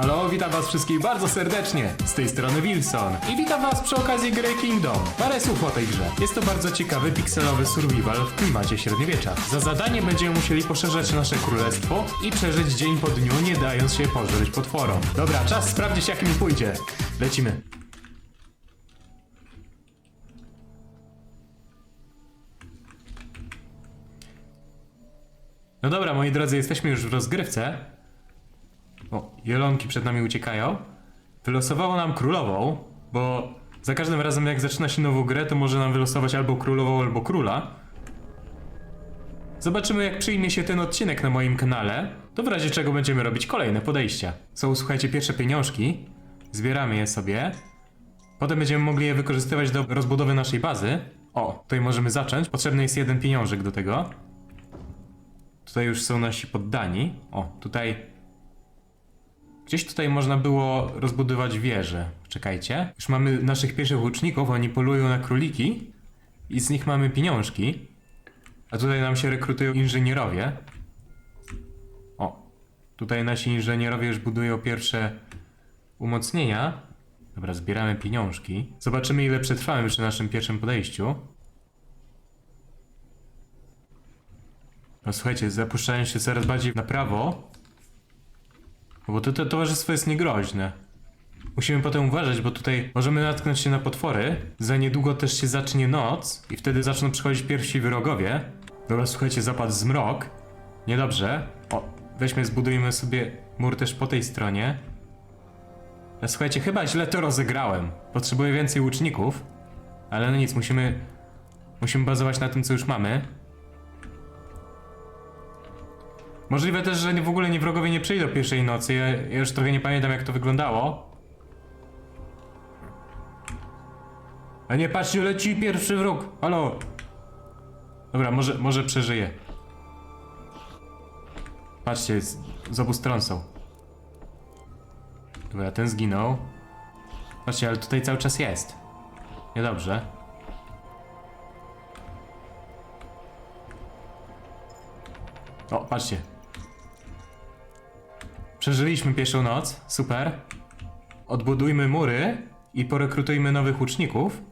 halo, witam was wszystkich bardzo serdecznie. Z tej strony Wilson. I witam was przy okazji gry Kingdom. Parę słów o tej grze. Jest to bardzo ciekawy pikselowy survival w klimacie średniowiecza. Za zadanie będziemy musieli poszerzać nasze królestwo i przeżyć dzień po dniu, nie dając się pożreć potworom. Dobra, czas sprawdzić jak mi pójdzie. Lecimy. No dobra, moi drodzy, jesteśmy już w rozgrywce. O, jelonki przed nami uciekają. Wylosowało nam królową, bo za każdym razem jak zaczyna się nową grę, to może nam wylosować albo królową, albo króla. Zobaczymy jak przyjmie się ten odcinek na moim kanale, to w razie czego będziemy robić kolejne podejścia. Są, słuchajcie, pierwsze pieniążki. Zbieramy je sobie. Potem będziemy mogli je wykorzystywać do rozbudowy naszej bazy. O, tutaj możemy zacząć. Potrzebny jest jeden pieniążek do tego. Tutaj już są nasi poddani. O, tutaj Gdzieś tutaj można było rozbudować wieżę. Czekajcie. Już mamy naszych pierwszych łuczników, oni polują na króliki i z nich mamy pieniążki. A tutaj nam się rekrutują inżynierowie. O, tutaj nasi inżynierowie już budują pierwsze umocnienia. Dobra, zbieramy pieniążki. Zobaczymy ile przetrwamy przy naszym pierwszym podejściu. No słuchajcie, zapuszczają się coraz bardziej na prawo. Bo to, to towarzystwo jest niegroźne. Musimy potem uważać, bo tutaj możemy natknąć się na potwory. Za niedługo też się zacznie noc i wtedy zaczną przychodzić pierwsi wrogowie. Dobra, słuchajcie, zapadł zmrok. Niedobrze. O, weźmy, zbudujmy sobie mur też po tej stronie. Ale słuchajcie, chyba źle to rozegrałem. Potrzebuję więcej łuczników. Ale no nic, musimy... Musimy bazować na tym, co już mamy. Możliwe też, że w ogóle nie wrogowie nie przyjdą pierwszej nocy. Ja, już trochę nie pamiętam, jak to wyglądało. A nie, patrzcie, leci pierwszy wróg. Halo. Dobra, może, może przeżyje. Patrzcie, z, z obu stron są. Dobra, ten zginął. Patrzcie, ale tutaj cały czas jest. Niedobrze. O, patrzcie. Przeżyliśmy pierwszą noc, super. Odbudujmy mury i porekrutujmy nowych łuczników.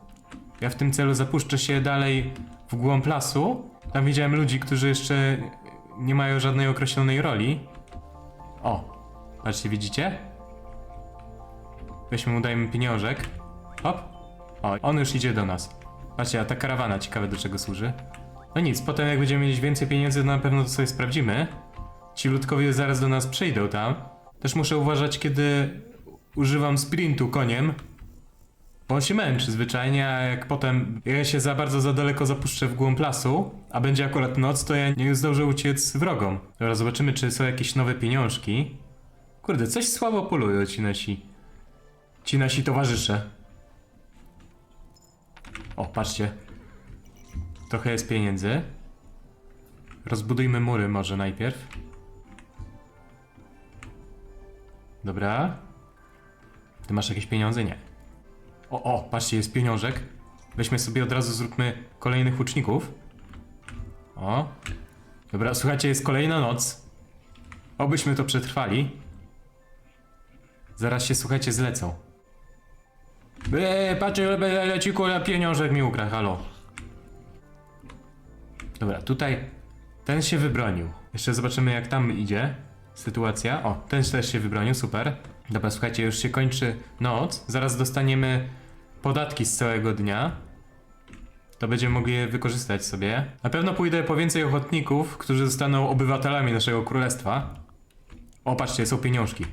Ja w tym celu zapuszczę się dalej w głąb lasu. Tam widziałem ludzi, którzy jeszcze nie mają żadnej określonej roli. O, patrzcie, widzicie? Weźmy mu, dajmy pieniążek. Hop. O, on już idzie do nas. Patrzcie, a ta karawana ciekawe do czego służy. No nic, potem jak będziemy mieć więcej pieniędzy, to na pewno to sobie sprawdzimy. Ci ludkowie zaraz do nas przyjdą tam. Też muszę uważać, kiedy używam sprintu koniem. Bo on się męczy zwyczajnie, a jak potem ja się za bardzo za daleko zapuszczę w głąb lasu, a będzie akurat noc, to ja nie zdążę uciec wrogom. Dobra, zobaczymy, czy są jakieś nowe pieniążki. Kurde, coś słabo polują ci nasi. Ci nasi towarzysze. O, patrzcie. Trochę jest pieniędzy. Rozbudujmy mury może najpierw. Dobra. Ty masz jakieś pieniądze? Nie. O, o, patrzcie, jest pieniążek. Weźmy sobie od razu, zróbmy kolejnych łuczników. O. Dobra, słuchajcie, jest kolejna noc. Obyśmy to przetrwali. Zaraz się, słuchajcie, zlecą. Eee, patrzcie, le- leci kula, pieniążek mi ukradł, halo. Dobra, tutaj ten się wybronił. Jeszcze zobaczymy jak tam idzie sytuacja. O, ten też się wybronił, super. Dobra, słuchajcie, już się kończy noc. Zaraz dostaniemy podatki z całego dnia. To będziemy mogli je wykorzystać sobie. Na pewno pójdę po więcej ochotników, którzy zostaną obywatelami naszego królestwa. O, patrzcie, są pieniążki.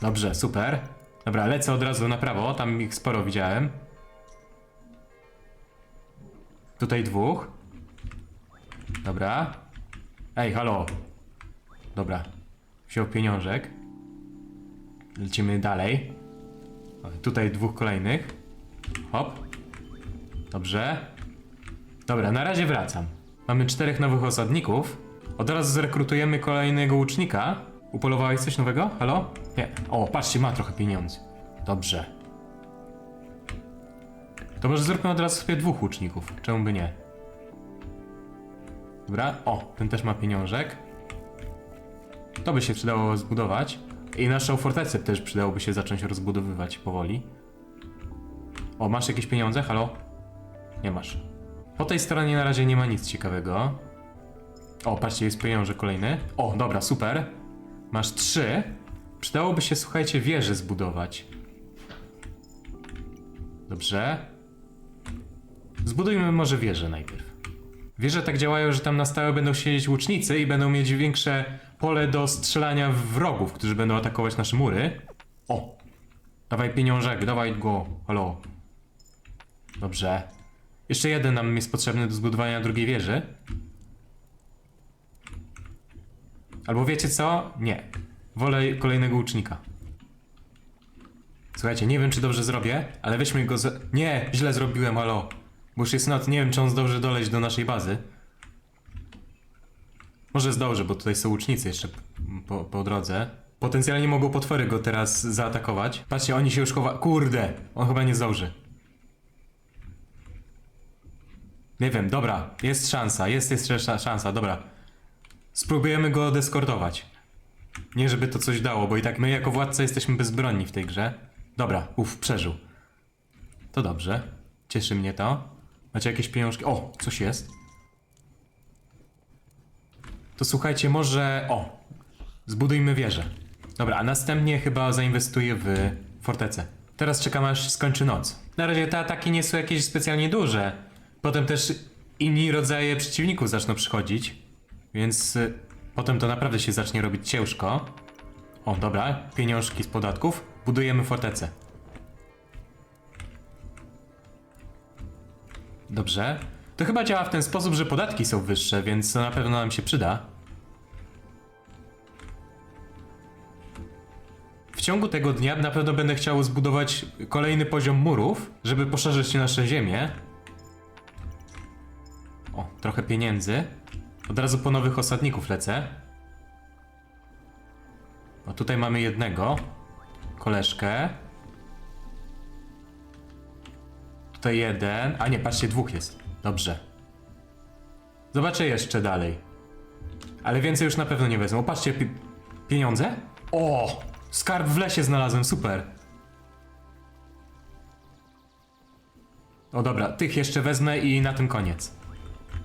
Dobrze, super. Dobra, lecę od razu na prawo, tam ich sporo widziałem. Tutaj dwóch. Dobra. Ej, halo. Dobra. Wziął pieniążek. Lecimy dalej. Tutaj dwóch kolejnych. Hop. Dobrze. Dobra, na razie wracam. Mamy czterech nowych osadników. Od razu zrekrutujemy kolejnego łucznika. Upolowałeś coś nowego? Halo? Nie. O, patrzcie, ma trochę pieniędzy. Dobrze. To może zróbmy od razu sobie dwóch łuczników. Czemu by nie? Dobra, o, ten też ma pieniążek. To by się przydało zbudować. I naszą fortecę też przydałoby się zacząć rozbudowywać powoli. O, masz jakieś pieniądze? Halo? Nie masz. Po tej stronie na razie nie ma nic ciekawego. O, patrzcie, jest pieniążek kolejny. O, dobra, super. Masz trzy. Przydałoby się, słuchajcie, wieżę zbudować. Dobrze. Zbudujmy może wieżę najpierw. Wieże tak działają, że tam na stałe będą siedzieć łucznicy i będą mieć większe pole do strzelania wrogów, którzy będą atakować nasze mury. O! Dawaj pieniążek, dawaj go. Halo. Dobrze. Jeszcze jeden nam jest potrzebny do zbudowania drugiej wieży. Albo wiecie co? Nie. Wolę kolejnego łucznika. Słuchajcie, nie wiem czy dobrze zrobię, ale weźmy go z... Nie, źle zrobiłem, halo. Bo już jest noc, nie wiem czy on zdąży doleć do naszej bazy. Może zdąży, bo tutaj są łucznicy jeszcze po, po drodze. Potencjalnie mogą potwory go teraz zaatakować. Patrzcie, oni się już chowa... Kurde! On chyba nie zdąży. Nie wiem, dobra, jest szansa, jest jeszcze sza- szansa, dobra. Spróbujemy go deskortować. Nie żeby to coś dało, bo i tak my jako władca jesteśmy bezbronni w tej grze. Dobra, uff, przeżył. To dobrze. Cieszy mnie to. Macie jakieś pieniążki? O, coś jest. To słuchajcie, może... O! Zbudujmy wieżę. Dobra, a następnie chyba zainwestuję w fortecę. Teraz czekam aż skończy noc. Na razie te ataki nie są jakieś specjalnie duże. Potem też inni rodzaje przeciwników zaczną przychodzić. Więc y, potem to naprawdę się zacznie robić ciężko. O, dobra, pieniążki z podatków. Budujemy fortecę. Dobrze. To chyba działa w ten sposób, że podatki są wyższe, więc to na pewno nam się przyda. W ciągu tego dnia na pewno będę chciał zbudować kolejny poziom murów, żeby poszerzyć nasze ziemię. O, trochę pieniędzy. Od razu po nowych osadników lecę. O, tutaj mamy jednego. Koleżkę. Tutaj jeden. A nie, patrzcie, dwóch jest. Dobrze. Zobaczę jeszcze dalej. Ale więcej już na pewno nie wezmę. Patrzcie, pi pieniądze? O! Skarb w lesie znalazłem, super. O dobra, tych jeszcze wezmę i na tym koniec.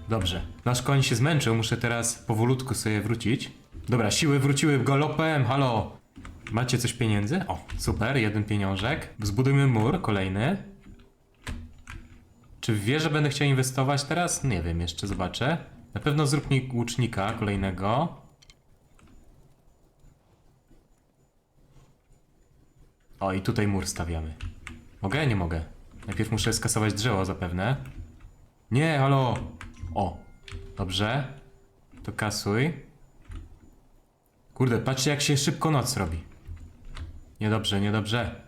Dobrze. Nasz koń się zmęczył, muszę teraz powolutku sobie wrócić. Dobra, siły wróciły galopem, halo. Macie coś pieniędzy? O, super, jeden pieniążek. Zbudujmy mur, kolejny. Czy w wieżę będę chciał inwestować teraz? Nie wiem, jeszcze zobaczę. Na pewno zrób mi łucznika kolejnego. O, i tutaj mur stawiamy. Mogę? Nie mogę. Najpierw muszę skasować drzewo zapewne. Nie, halo! O, dobrze. To kasuj. Kurde, patrzcie jak się szybko noc robi. Niedobrze, niedobrze.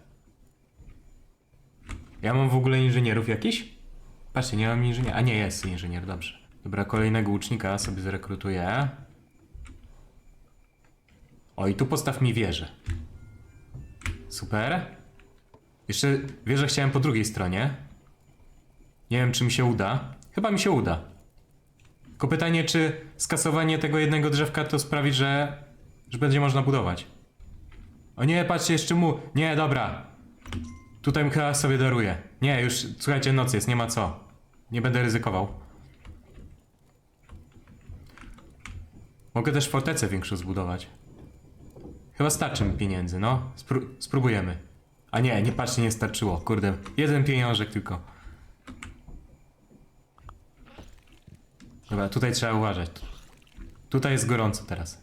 Ja mam w ogóle inżynierów jakiś? Patrzcie, nie mam inżyniera. A nie, jest inżynier, dobrze. Dobra, kolejnego łucznika sobie zrekrutuję. O, i tu postaw mi wieżę. Super. Jeszcze wieżę chciałem po drugiej stronie. Nie wiem, czy mi się uda. Chyba mi się uda. Tylko pytanie, czy skasowanie tego jednego drzewka to sprawi, że, że będzie można budować. O nie, patrzcie, jeszcze mu. Nie, dobra. Tutaj chyba sobie daruję. Nie, już słuchajcie, noc jest, nie ma co. Nie będę ryzykował. Mogę też fortecę większą zbudować. Chyba starczy mi pieniędzy, no. Spró spróbujemy. A nie, nie patrzcie, nie starczyło. Kurde, jeden pieniążek tylko. Dobra, tutaj trzeba uważać. Tutaj jest gorąco teraz.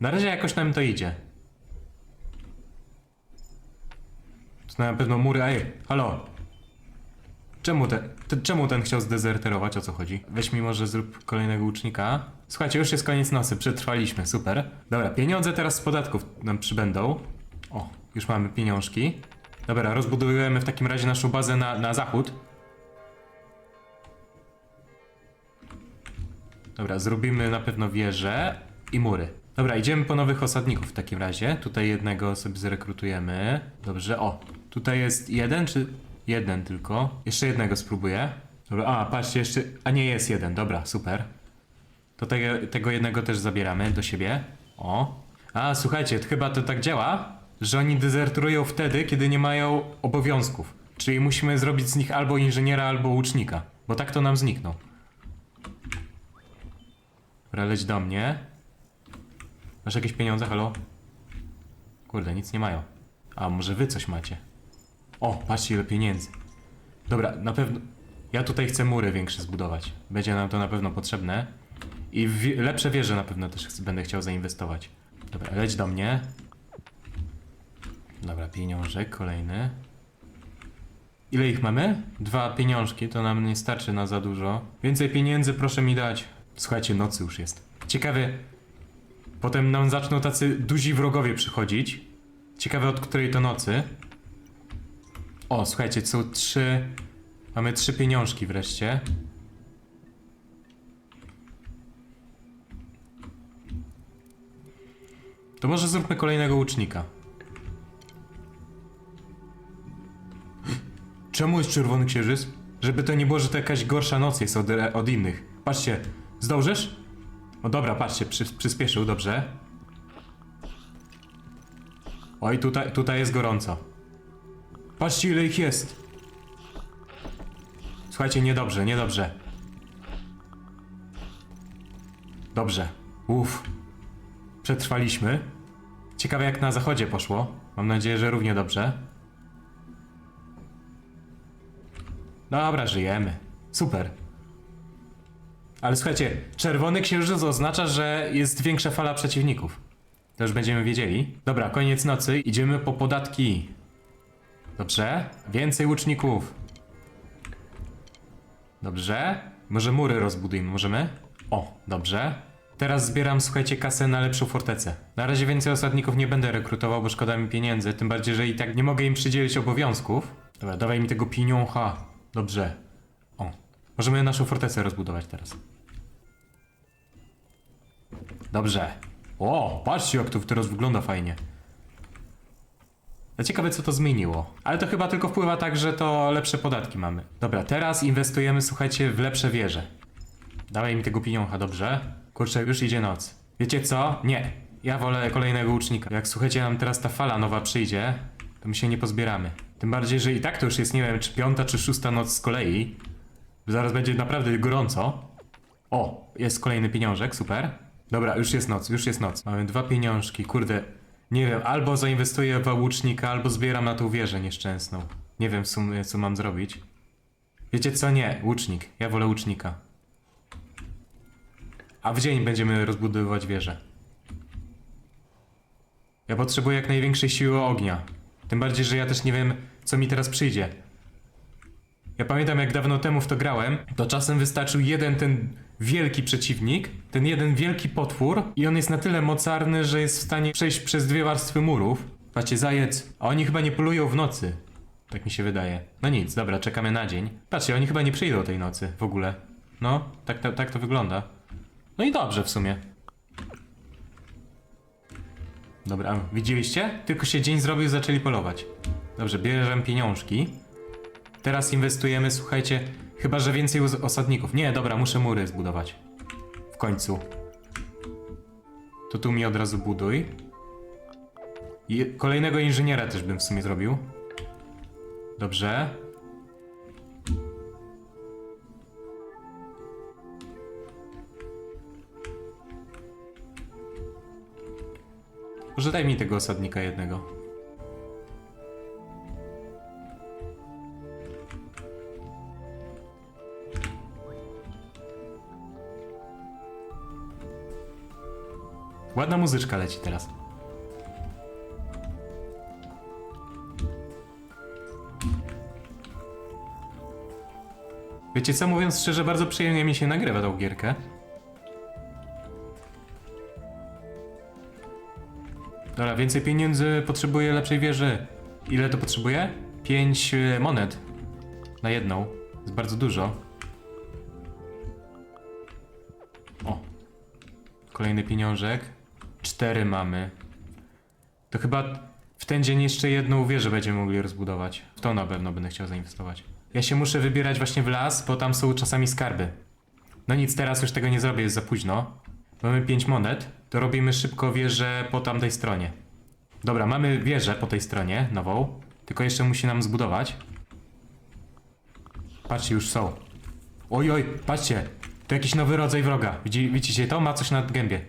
Na razie jakoś nam to idzie. To na pewno mury. Ej, halo. Czemu ten, te, czemu ten chciał zdezerterować? O co chodzi? Weź mi może zrób kolejnego łucznika. Słuchajcie, już jest koniec nocy, przetrwaliśmy, super. Dobra, pieniądze teraz z podatków nam przybędą. O, już mamy pieniążki. Dobra, rozbudowujemy w takim razie naszą bazę na, na zachód. Dobra, zrobimy na pewno wieże i mury. Dobra, idziemy po nowych osadników w takim razie. Tutaj jednego sobie zrekrutujemy. Dobrze, o. Tutaj jest jeden, czy jeden tylko? Jeszcze jednego spróbuję. Dobra, a patrzcie, jeszcze... A nie, jest jeden, dobra, super. To tego, tego jednego też zabieramy do siebie. O. A, słuchajcie, to chyba to tak działa, że oni dezerterują wtedy, kiedy nie mają obowiązków. Czyli musimy zrobić z nich albo inżyniera, albo łucznika. Bo tak to nam znikną. Dobra, leć do mnie. Masz jakieś pieniądze, halo? Kurde, nic nie mają. A, może wy coś macie? O, patrzcie ile pieniędzy. Dobra, na pewno... Ja tutaj chcę mury większe zbudować. Będzie nam to na pewno potrzebne. I w lepsze wieże na pewno też będę chciał zainwestować. Dobra, leć do mnie. Dobra, pieniążek kolejny. Ile ich mamy? Dwa pieniążki, to nam nie starczy na za dużo. Więcej pieniędzy proszę mi dać. Słuchajcie, nocy już jest. Ciekawe, potem nam zaczną tacy duzi wrogowie przychodzić. Ciekawe od której to nocy. O, słuchajcie, są trzy... Mamy trzy pieniążki wreszcie. To może zróbmy kolejnego łucznika. Czemu jest czerwony księżyc? Żeby to nie było, że to jakaś gorsza noc jest od, od innych. Patrzcie, zdążysz? O dobra, patrzcie, przy, przyspieszył, dobrze. Oj, tutaj, tutaj jest gorąco. Patrzcie, ile ich jest. Słuchajcie, niedobrze, niedobrze. Dobrze. Uff. Przetrwaliśmy. Ciekawe jak na zachodzie poszło. Mam nadzieję, że równie dobrze. Dobra, żyjemy. Super. Ale słuchajcie, czerwony księżyc oznacza, że jest większa fala przeciwników. To już będziemy wiedzieli. Dobra, koniec nocy. Idziemy po podatki. Dobrze. Więcej łuczników. Dobrze. Może mury rozbudujmy, możemy? O, dobrze. Teraz zbieram, słuchajcie, kasę na lepszą fortecę. Na razie więcej osadników nie będę rekrutował, bo szkoda mi pieniędzy, tym bardziej, że i tak nie mogę im przydzielić obowiązków. Dobra, dawaj mi tego pieniącha. Dobrze. O, możemy naszą fortecę rozbudować teraz. Dobrze. O, patrzcie jak to teraz wygląda fajnie. Ja ciekawe co to zmieniło. Ale to chyba tylko wpływa tak, że to lepsze podatki mamy. Dobra, teraz inwestujemy, słuchajcie, w lepsze wieże. Dawaj mi tego pieniądza, dobrze? Kurczę, już idzie noc. Wiecie co? Nie. Ja wolę kolejnego łucznika. Jak słuchajcie, nam teraz ta fala nowa przyjdzie, to my się nie pozbieramy. Tym bardziej, że i tak to już jest, nie wiem, czy piąta, czy szósta noc z kolei. Zaraz będzie naprawdę gorąco. O, jest kolejny pieniążek, super. Dobra, już jest noc, już jest noc. Mamy dwa pieniążki, kurde. Nie wiem, albo zainwestuję w łucznika, albo zbieram na tą wieżę nieszczęsną. Nie wiem w sumie, co mam zrobić. Wiecie co? Nie, łucznik. Ja wolę łucznika. A w dzień będziemy rozbudowywać wieżę. Ja potrzebuję jak największej siły ognia. Tym bardziej, że ja też nie wiem, co mi teraz przyjdzie. Ja pamiętam, jak dawno temu w to grałem, to czasem wystarczył jeden ten wielki przeciwnik, ten jeden wielki potwór i on jest na tyle mocarny, że jest w stanie przejść przez dwie warstwy murów. Patrzcie, zajec. A oni chyba nie polują w nocy. Tak mi się wydaje. No nic, dobra, czekamy na dzień. Patrzcie, oni chyba nie przyjdą tej nocy w ogóle. No, tak to, tak to wygląda. No i dobrze w sumie. Dobra, widzieliście? Tylko się dzień zrobił, zaczęli polować. Dobrze, bierzemy pieniążki. Teraz inwestujemy, słuchajcie, chyba że więcej os- osadników. Nie, dobra, muszę mury zbudować. W końcu. To tu mi od razu buduj. I kolejnego inżyniera też bym w sumie zrobił. Dobrze. Może daj mi tego osadnika jednego. Ładna muzyczka leci teraz. Wiecie co, mówiąc szczerze, bardzo przyjemnie mi się nagrywa tą gierkę. Dobra, więcej pieniędzy, potrzebuję lepszej wieży. Ile to potrzebuję? 5 monet. Na jedną. Jest bardzo dużo. O. Kolejny pieniążek. Cztery mamy. To chyba w ten dzień jeszcze jedną wieżę będziemy mogli rozbudować. W to na pewno będę chciał zainwestować. Ja się muszę wybierać właśnie w las, bo tam są czasami skarby. No nic, teraz już tego nie zrobię, jest za późno. Mamy 5 monet, to robimy szybko wieżę po tamtej stronie. Dobra, mamy wieżę po tej stronie, nową. Tylko jeszcze musi nam zbudować. Patrzcie, już są. Oj, oj, patrzcie. To jakiś nowy rodzaj wroga. Widzi, widzicie to? Ma coś na gębie.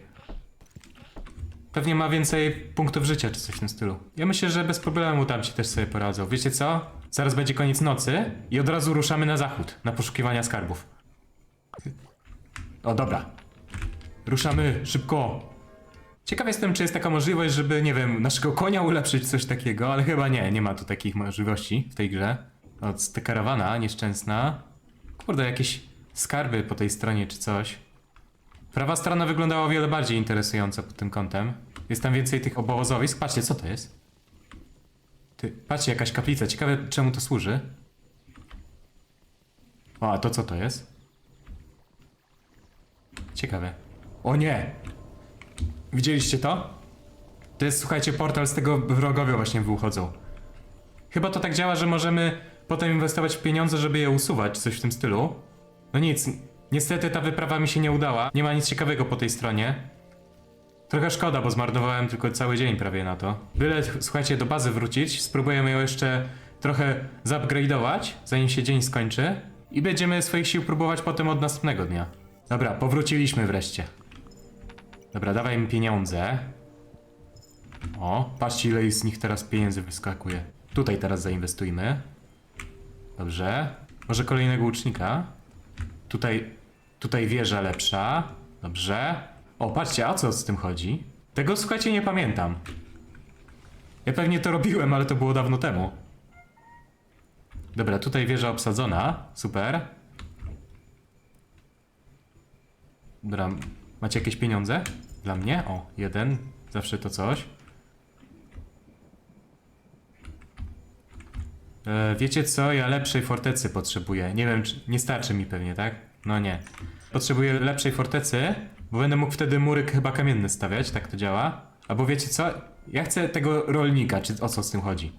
Pewnie ma więcej punktów życia, czy coś w tym stylu. Ja myślę, że bez problemu tam ci też sobie poradzą. Wiecie co? Zaraz będzie koniec nocy i od razu ruszamy na zachód, na poszukiwania skarbów. O, dobra. Ruszamy, szybko. Ciekaw jestem, czy jest taka możliwość, żeby, nie wiem, naszego konia ulepszyć, coś takiego, ale chyba nie, nie ma tu takich możliwości w tej grze. O, ta karawana nieszczęsna. Kurde, jakieś skarby po tej stronie czy coś. Prawa strona wyglądała o wiele bardziej interesująco pod tym kątem. Jest tam więcej tych obozowisk. Patrzcie, co to jest? Ty, patrzcie, jakaś kaplica. Ciekawe, czemu to służy. O, a to co to jest? Ciekawe. O nie! Widzieliście to? To jest, słuchajcie, portal z tego wrogowie właśnie wychodzą. Chyba to tak działa, że możemy potem inwestować w pieniądze, żeby je usuwać, coś w tym stylu. No nic, niestety ta wyprawa mi się nie udała. Nie ma nic ciekawego po tej stronie. Trochę szkoda, bo zmarnowałem tylko cały dzień prawie na to. Byle, słuchajcie, do bazy wrócić, spróbujemy ją jeszcze trochę zupgrade'ować, zanim się dzień skończy. I będziemy swoich sił próbować potem od następnego dnia. Dobra, powróciliśmy wreszcie. Dobra, dawaj mi pieniądze. O, patrzcie ile z nich teraz pieniędzy wyskakuje. Tutaj teraz zainwestujmy. Dobrze. Może kolejnego łucznika. Tutaj, tutaj wieża lepsza. Dobrze. O, patrzcie, a co z tym chodzi? Tego, słuchajcie, nie pamiętam. Ja pewnie to robiłem, ale to było dawno temu. Dobra, tutaj wieża obsadzona. Super. Dobra, macie jakieś pieniądze? Dla mnie? O, jeden. Zawsze to coś. E, wiecie co? Ja lepszej fortecy potrzebuję. Nie wiem, czy nie starczy mi pewnie, tak? No nie. Potrzebuję lepszej fortecy, bo będę mógł wtedy muryk chyba kamienny stawiać, tak to działa. Albo wiecie co? Ja chcę tego rolnika, czy o co z tym chodzi.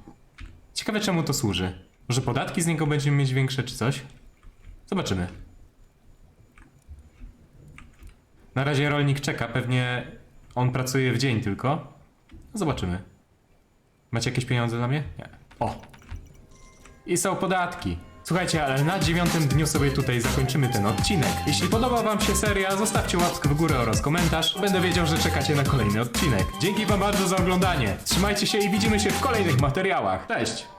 Ciekawe czemu to służy. Może podatki z niego będziemy mieć większe, czy coś? Zobaczymy. Na razie rolnik czeka, pewnie on pracuje w dzień tylko. Zobaczymy. Macie jakieś pieniądze dla mnie? Nie. O, i są podatki. Słuchajcie, ale na dziewiątym dniu sobie tutaj zakończymy ten odcinek. Jeśli podoba wam się seria, zostawcie łapkę w górę oraz komentarz. Będę wiedział, że czekacie na kolejny odcinek. Dzięki wam bardzo za oglądanie. Trzymajcie się i widzimy się w kolejnych materiałach. Cześć!